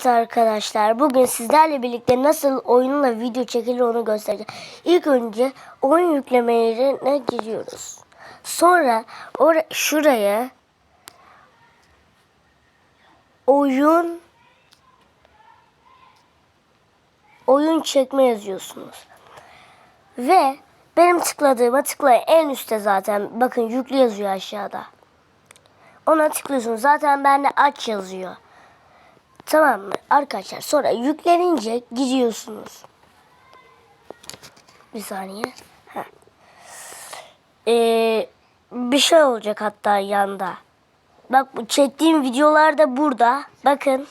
Evet arkadaşlar bugün sizlerle birlikte nasıl oyunla video çekilir onu göstereceğim. İlk önce oyun yüklemelerine giriyoruz. Sonra or şuraya oyun oyun çekme yazıyorsunuz. Ve benim tıkladığıma tıklayın. En üstte zaten bakın yüklü yazıyor aşağıda. Ona tıklıyorsunuz. Zaten bende aç yazıyor. Tamam mı? Arkadaşlar sonra yüklenince gidiyorsunuz. Bir saniye. Ee, bir şey olacak hatta yanda. Bak çektiğim videolar da burada. Bakın.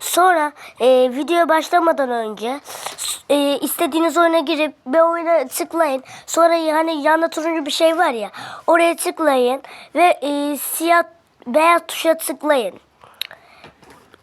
Sonra e, videoya başlamadan önce e, istediğiniz oyuna girip bir oyuna tıklayın. Sonra hani yanda turuncu bir şey var ya. Oraya tıklayın ve e, siyah beyaz tuşa tıklayın.